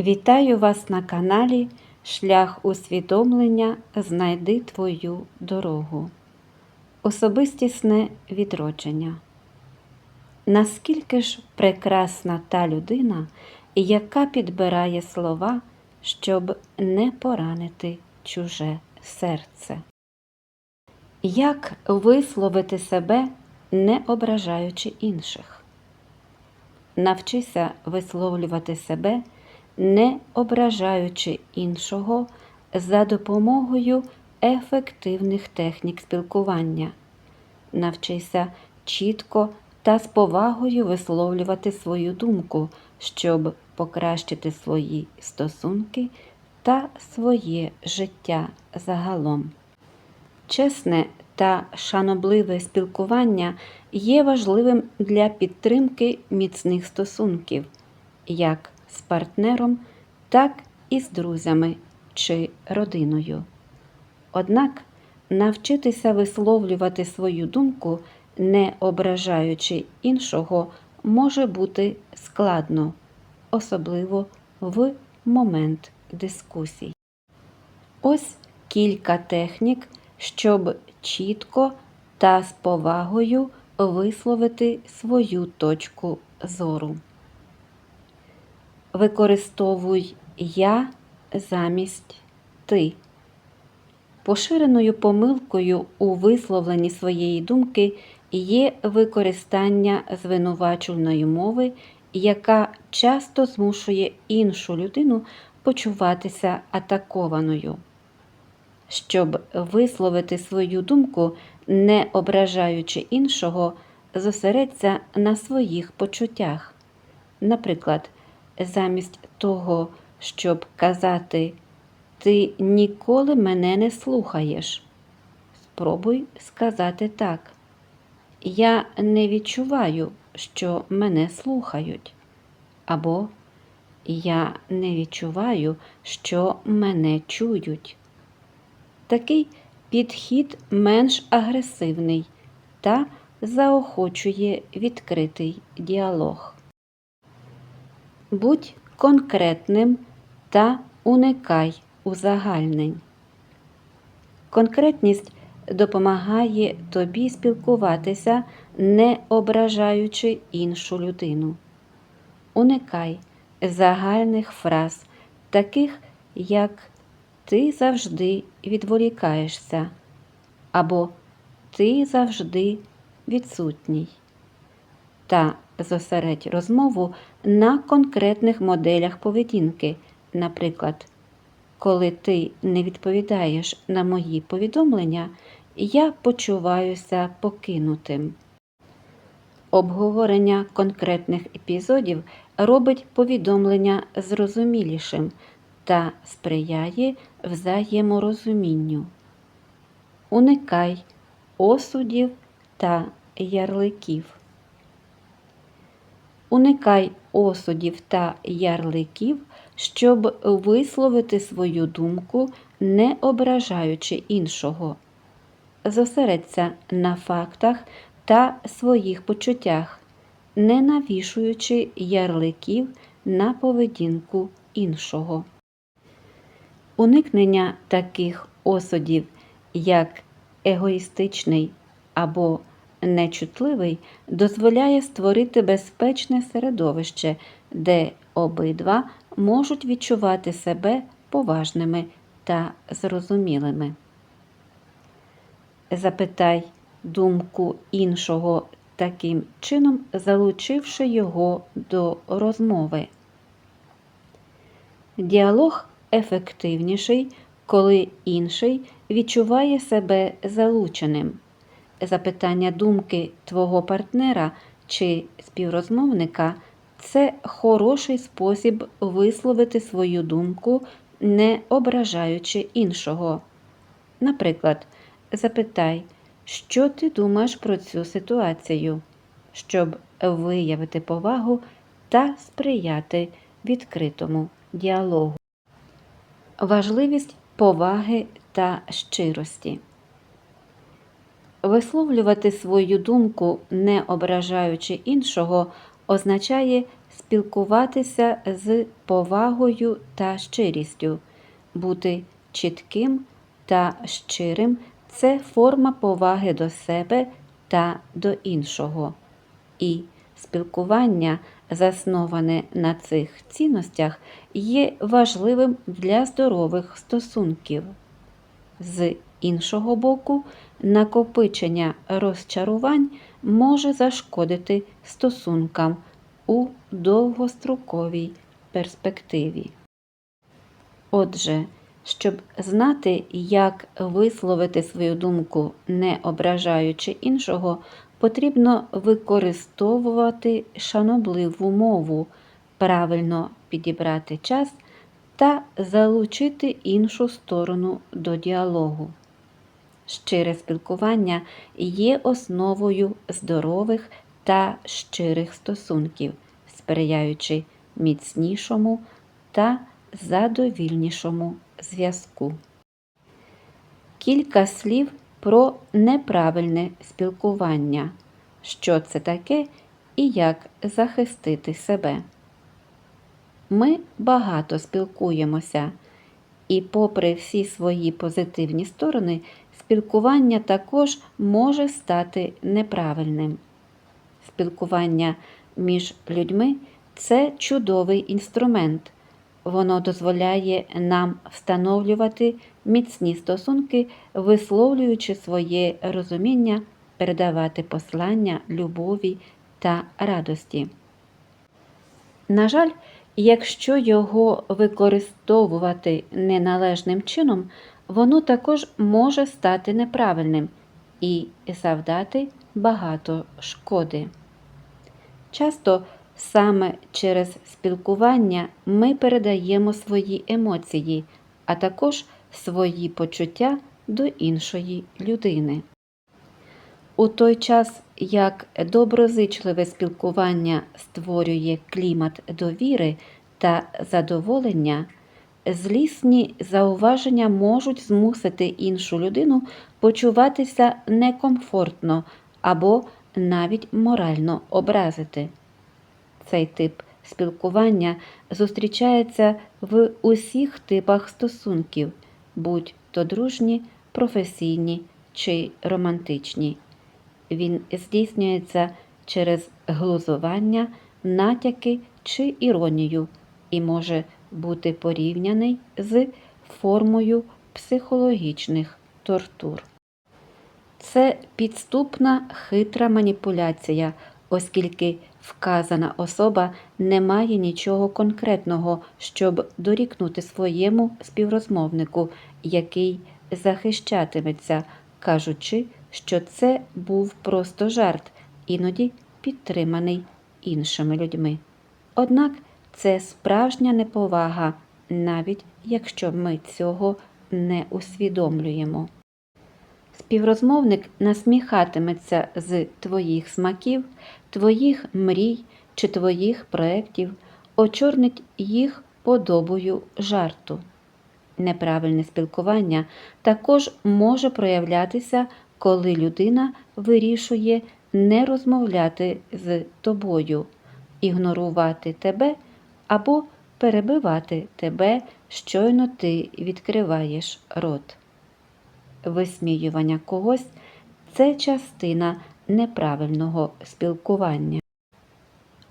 Вітаю вас на каналі Шлях усвідомлення Знайди твою дорогу. Особистісне відродження. Наскільки ж прекрасна та людина, яка підбирає слова, щоб не поранити чуже серце? Як висловити себе, не ображаючи інших? Навчися висловлювати себе, не ображаючи іншого за допомогою ефективних технік спілкування. Навчися чітко та з повагою висловлювати свою думку, щоб покращити свої стосунки та своє життя загалом. Чесне та шанобливе спілкування є важливим для підтримки міцних стосунків, як з партнером, так і з друзями чи родиною. Однак навчитися висловлювати свою думку, не ображаючи іншого, може бути складно, особливо в момент дискусій. Ось кілька технік, щоб чітко та з повагою висловити свою точку зору. Використовуй я замість ти. Поширеною помилкою у висловленні своєї думки є використання звинувачувальної мови, яка часто змушує іншу людину почуватися атакованою. Щоб висловити свою думку, не ображаючи іншого, зосередься на своїх почуттях. Наприклад, замість того, щоб казати Ти ніколи мене не слухаєш, спробуй сказати так. Я не відчуваю, що мене слухають. Або Я не відчуваю, що мене чують. Такий підхід менш агресивний та заохочує відкритий діалог. Будь конкретним та уникай узагальнень. Конкретність допомагає тобі спілкуватися, не ображаючи іншу людину. Уникай загальних фраз, таких як ти завжди відволікаєшся або ти завжди відсутній. Та зосередь розмову на конкретних моделях поведінки, наприклад, коли ти не відповідаєш на мої повідомлення, я почуваюся покинутим. Обговорення конкретних епізодів робить повідомлення зрозумілішим та сприяє взаєморозумінню. Уникай осудів та ярликів. Уникай осудів та ярликів, щоб висловити свою думку, не ображаючи іншого. Зосередься на фактах та своїх почуттях, не навішуючи ярликів на поведінку іншого. Уникнення таких осудів, як егоїстичний або нечутливий, дозволяє створити безпечне середовище, де обидва можуть відчувати себе поважними та зрозумілими. Запитай думку іншого таким чином, залучивши його до розмови. Діалог ефективніший, коли інший відчуває себе залученим. Запитання думки твого партнера чи співрозмовника це хороший спосіб висловити свою думку, не ображаючи іншого. Наприклад, запитай, що ти думаєш про цю ситуацію, щоб виявити повагу та сприяти відкритому діалогу. Важливість поваги та щирості. Висловлювати свою думку, не ображаючи іншого, означає спілкуватися з повагою та щирістю, бути чітким та щирим це форма поваги до себе та до іншого. І спілкування, засноване на цих цінностях, є важливим для здорових стосунків. З іншого боку, накопичення розчарувань може зашкодити стосункам у довгостроковій перспективі. Отже, щоб знати, як висловити свою думку, не ображаючи іншого, потрібно використовувати шанобливу мову, правильно підібрати час та залучити іншу сторону до діалогу. Щире спілкування є основою здорових та щирих стосунків, сприяючи міцнішому та задовільнішому зв'язку. Кілька слів про неправильне спілкування, що це таке і як захистити себе. Ми багато спілкуємося, і, попри всі свої позитивні сторони, спілкування також може стати неправильним. Спілкування між людьми це чудовий інструмент. Воно дозволяє нам встановлювати міцні стосунки, висловлюючи своє розуміння, передавати послання любові та радості. На жаль, якщо його використовувати неналежним чином, воно також може стати неправильним і завдати багато шкоди. Часто саме через спілкування ми передаємо свої емоції, а також свої почуття до іншої людини. У той час, як доброзичливе спілкування створює клімат довіри та задоволення, злісні зауваження можуть змусити іншу людину почуватися некомфортно або навіть морально образити. Цей тип спілкування зустрічається в усіх типах стосунків, будь то дружні, професійні чи романтичні. Він здійснюється через глузування, натяки чи іронію і може бути порівняний з формою психологічних тортур. Це підступна хитра маніпуляція, оскільки вказана особа не має нічого конкретного, щоб дорікнути своєму співрозмовнику, який захищатиметься, кажучи, що це був просто жарт, іноді підтриманий іншими людьми. Однак це справжня неповага, навіть якщо ми цього не усвідомлюємо. Співрозмовник насміхатиметься з твоїх смаків, твоїх мрій чи твоїх проєктів, очорнить їх подобою жарту. Неправильне спілкування також може проявлятися, коли людина вирішує не розмовляти з тобою, ігнорувати тебе або перебивати тебе, щойно ти відкриваєш рот. Висміювання когось це частина неправильного спілкування.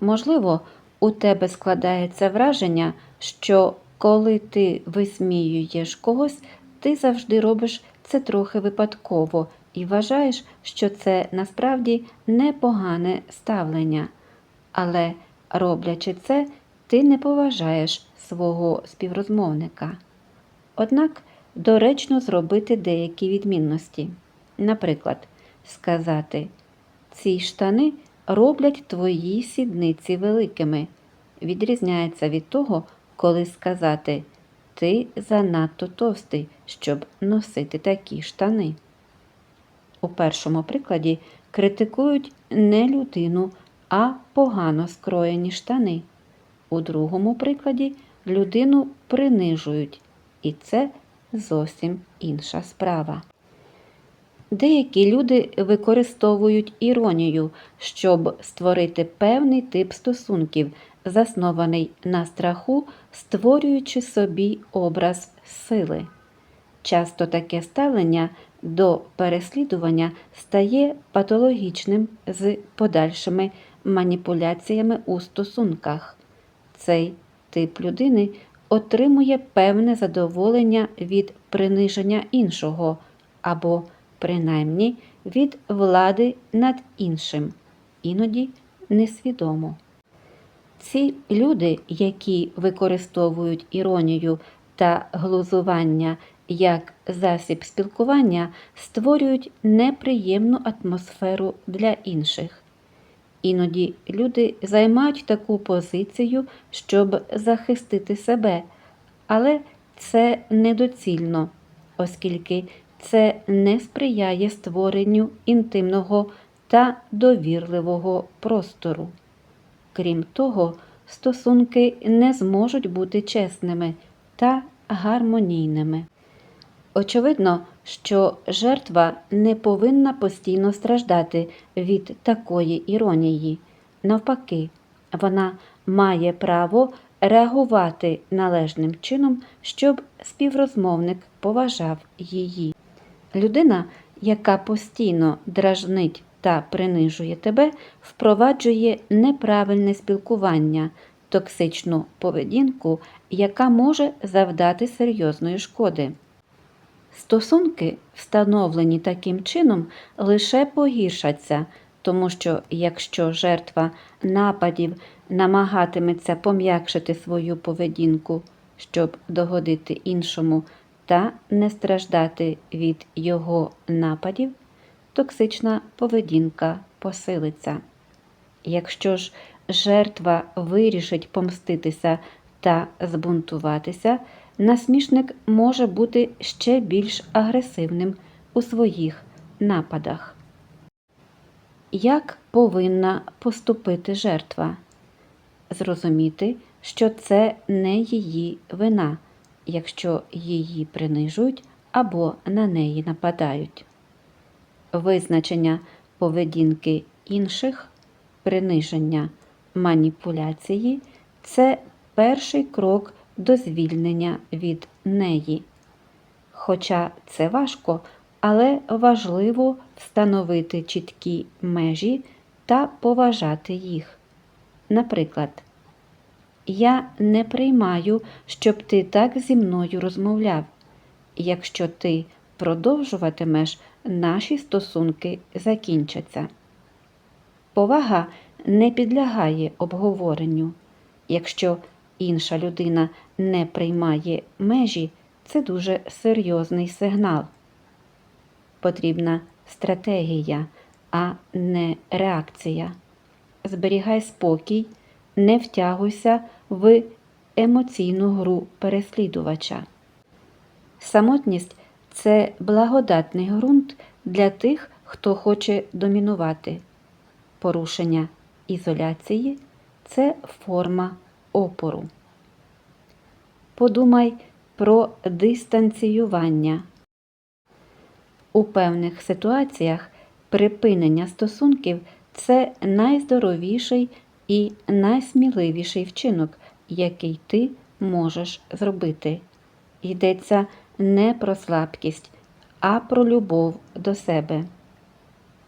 Можливо, у тебе складається враження, що коли ти висміюєш когось, ти завжди робиш це трохи випадково і вважаєш, що це насправді непогане ставлення. Але, роблячи це, ти не поважаєш свого співрозмовника. Однак доречно зробити деякі відмінності. Наприклад, сказати, ці штани роблять твої сідниці великими. Відрізняється від того, коли сказати Ти занадто товстий, щоб носити такі штани. У першому прикладі критикують не людину, а погано скроєні штани. У другому прикладі людину принижують, і це зовсім інша справа. Деякі люди використовують іронію, щоб створити певний тип стосунків, заснований на страху, створюючи собі образ сили. Часто таке ставлення до переслідування стає патологічним з подальшими маніпуляціями у стосунках. Цей тип людини отримує певне задоволення від приниження іншого або, принаймні, від влади над іншим, іноді несвідомо. Ці люди, які використовують іронію та глузування як засіб спілкування, створюють неприємну атмосферу для інших. Іноді люди займають таку позицію, щоб захистити себе, але це недоцільно, оскільки це не сприяє створенню інтимного та довірливого простору. Крім того, стосунки не зможуть бути чесними та гармонійними. Очевидно, що жертва не повинна постійно страждати від такої іронії. Навпаки, вона має право реагувати належним чином, щоб співрозмовник поважав її. Людина, яка постійно дражнить та принижує тебе, впроваджує неправильне спілкування, токсичну поведінку, яка може завдати серйозної шкоди. Стосунки, встановлені таким чином, лише погіршаться, тому що якщо жертва нападів намагатиметься пом'якшити свою поведінку, щоб догодити іншому та не страждати від його нападів, токсична поведінка посилиться. Якщо ж жертва вирішить помститися та збунтуватися, насмішник може бути ще більш агресивним у своїх нападах. Як повинна поступити жертва? Зрозуміти, що це не її вина, якщо її принижують або на неї нападають. Визначення поведінки інших, приниження, маніпуляції це перший крок до звільнення від неї. Хоча це важко, але важливо встановити чіткі межі та поважати їх. Наприклад, я не приймаю, щоб ти так зі мною розмовляв. Якщо ти продовжуватимеш, наші стосунки закінчаться. Повага не підлягає обговоренню. Якщо інша людина не приймає межі, це дуже серйозний сигнал. Потрібна стратегія, а не реакція. Зберігай спокій, не втягуйся в емоційну гру переслідувача. Самотність це благодатний ґрунт для тих, хто хоче домінувати. Порушення ізоляції це форма опору. Подумай про дистанціювання. У певних ситуаціях припинення стосунків це найздоровіший і найсміливіший вчинок, який ти можеш зробити. Йдеться не про слабкість, а про любов до себе.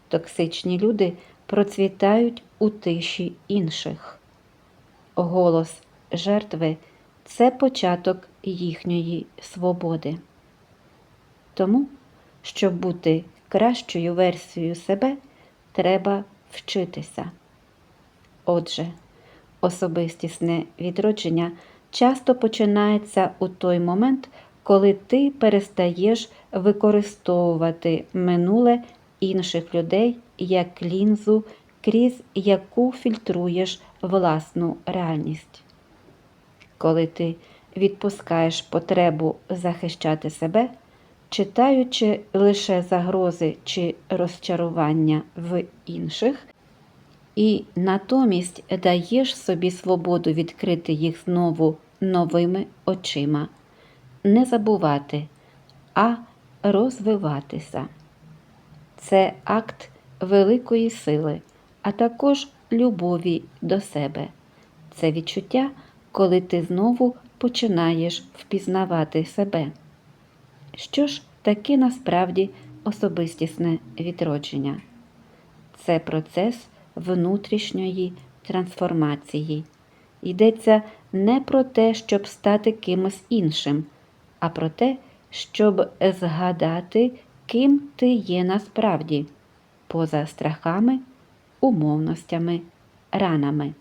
Токсичні люди процвітають у тиші інших. Голос жертви це початок їхньої свободи. Тому, щоб бути кращою версією себе, треба вчитися. Отже, особистісне відродження часто починається у той момент, коли ти перестаєш використовувати минуле інших людей як лінзу, крізь яку фільтруєш власну реальність. Коли ти відпускаєш потребу захищати себе, читаючи лише загрози чи розчарування в інших, і натомість даєш собі свободу відкрити їх знову новими очима, не забувати, а розвиватися. Це акт великої сили, а також любові до себе. це відчуття, коли ти знову починаєш впізнавати себе. Що ж таке насправді особистісне відродження? Це процес внутрішньої трансформації. Йдеться не про те, щоб стати кимось іншим, а про те, щоб згадати, ким ти є насправді, поза страхами, умовностями, ранами.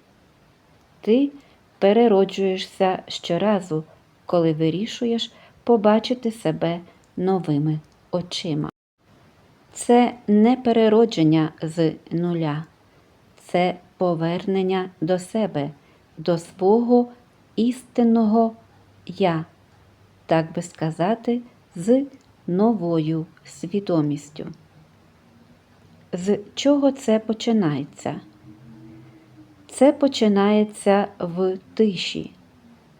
Ти перероджуєшся щоразу, коли вирішуєш побачити себе новими очима. Це не переродження з нуля, це повернення до себе, до свого істинного я, так би сказати, з новою свідомістю. З чого це починається? Це починається в тиші,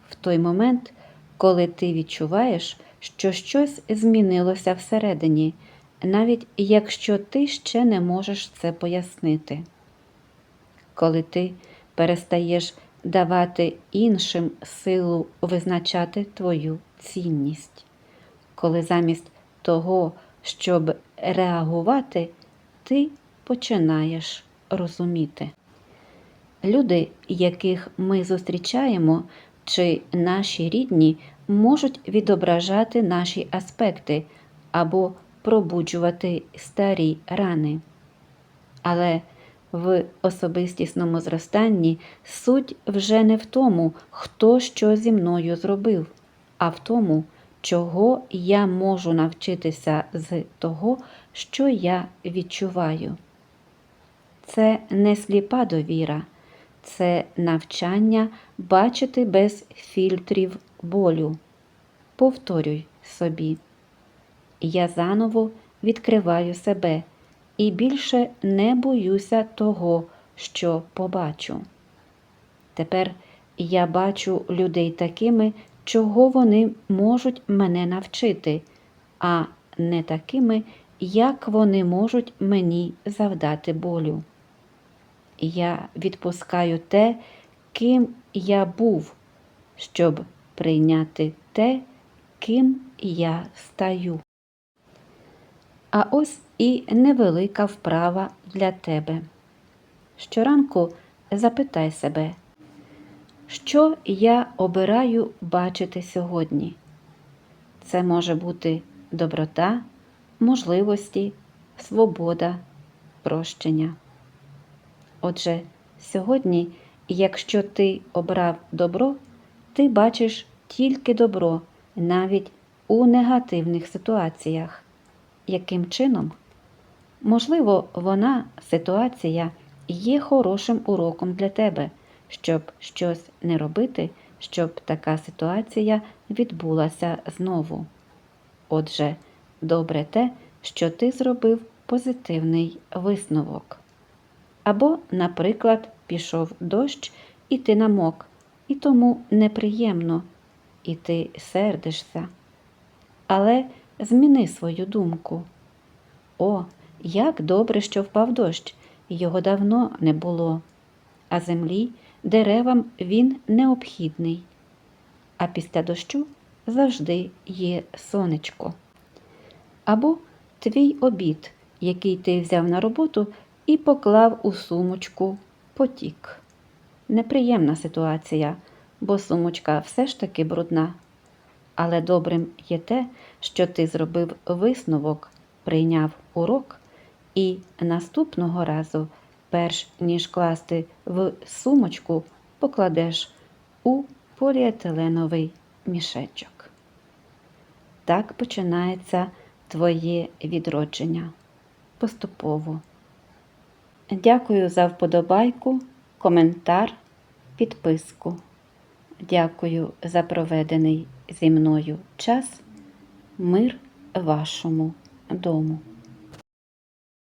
в той момент, коли ти відчуваєш, що щось змінилося всередині, навіть якщо ти ще не можеш це пояснити. Коли ти перестаєш давати іншим силу визначати твою цінність, коли замість того, щоб реагувати, ти починаєш розуміти. Люди, яких ми зустрічаємо, чи наші рідні, можуть відображати наші аспекти або пробуджувати старі рани. Але в особистісному зростанні суть вже не в тому, хто що зі мною зробив, а в тому, чого я можу навчитися з того, що я відчуваю. Це не сліпа довіра, це навчання бачити без фільтрів болю. Повторюй собі. Я заново відкриваю себе і більше не боюся того, що побачу. Тепер я бачу людей такими, чого вони можуть мене навчити, а не такими, як вони можуть мені завдати болю. Я відпускаю те, ким я був, щоб прийняти те, ким я стаю. А ось і невелика вправа для тебе. Щоранку запитай себе, що я обираю бачити сьогодні. Це може бути доброта, можливості, свобода, прощення. Отже, сьогодні, якщо ти обрав добро, ти бачиш тільки добро навіть у негативних ситуаціях. Яким чином? Можливо, вона, ситуація, є хорошим уроком для тебе, щоб щось не робити, щоб така ситуація відбулася знову. Отже, добре те, що ти зробив позитивний висновок. Або, наприклад, пішов дощ, і ти намок, і тому неприємно, і ти сердишся. Але зміни свою думку. О, як добре, що впав дощ, його давно не було, а землі, деревам він необхідний. А після дощу завжди є сонечко. Або твій обід, який ти взяв на роботу і поклав у сумочку потік. Неприємна ситуація, бо сумочка все ж таки брудна. Але добрим є те, що ти зробив висновок, прийняв урок, і наступного разу, перш ніж класти в сумочку, покладеш у поліетиленовий мішечок. Так починається твоє відродження поступово. Дякую за вподобайку, коментар, підписку. Дякую за проведений зі мною час. Мир вашому дому.